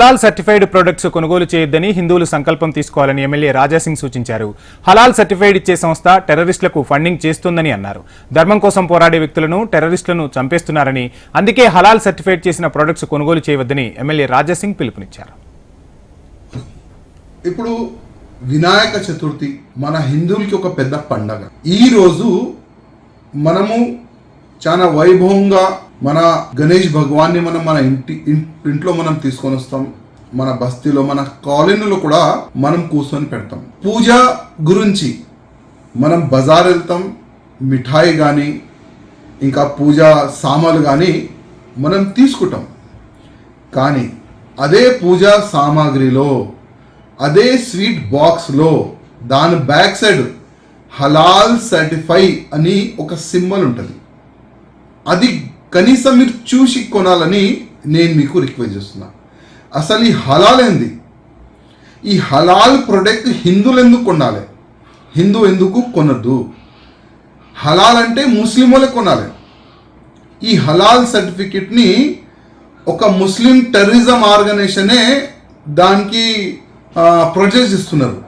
హలాల్ certified products కొనుగోలు చేయొద్దని హిందువులు సంకల్పం తీసుకోవాలని ఎమ్మెల్యే రాజాసింగ్ సూచించారు. హలాల్ సర్టిఫైడ్ ఇచ్చే సంస్థ టెర్రరిస్టులకు ఫండింగ్ చేస్తుందని అన్నారు. ధర్మం కోసం పోరాడే వ్యక్తులను టెర్రరిస్టులను చంపేస్తున్నారని అందుకే హలాల్ సర్టిఫైడ్ చేసిన ప్రొడక్ట్స్ కొనుగోలు చేయవద్దని ఎమ్మెల్యే రాజాసింగ్ పిలుపునిచ్చారు. ఇప్పుడు వినాయక చతుర్థి మన హిందువులకి ఒక పెద్ద పండగ. ఈ రోజు మనము చాలా వైభవంగా మన గణేష్ భగవాన్ని మనం మన ఇంటి ఇంట్లో మనం తీసుకొని వస్తాం. మన బస్తీలో మన కాలనీలో కూడా మనం కూర్చొని పెడతాం. పూజ గురించి మనం బజార్ వెళ్తాం. మిఠాయి కానీ ఇంకా పూజా సామాన్లు కానీ మనం తీసుకుంటాం. కానీ అదే పూజా సామాగ్రిలో అదే స్వీట్ బాక్స్లో దాని బ్యాక్ సైడ్ హలాల్ సర్టిఫై అని ఒక సింబల్ ఉంటుంది. అది కనీసం మీరు చూసి కొనాలని నేను మీకు రిక్వెస్ట్ చేస్తున్నా. అసలు ఈ హలాల్ ఏంది? ఈ హలాల్ ప్రొడక్ట్ హిందువులు ఎందుకు కొనాలి? హిందూ ఎందుకు కొనద్దు? హలాల్ అంటే ముస్లిం వాళ్ళే కొనాలి. ఈ హలాల్ సర్టిఫికెట్ని ఒక ముస్లిం టెర్రరిజం ఆర్గనైజేషనే దానికి ప్రొజెక్ట్ ఇస్తున్నారు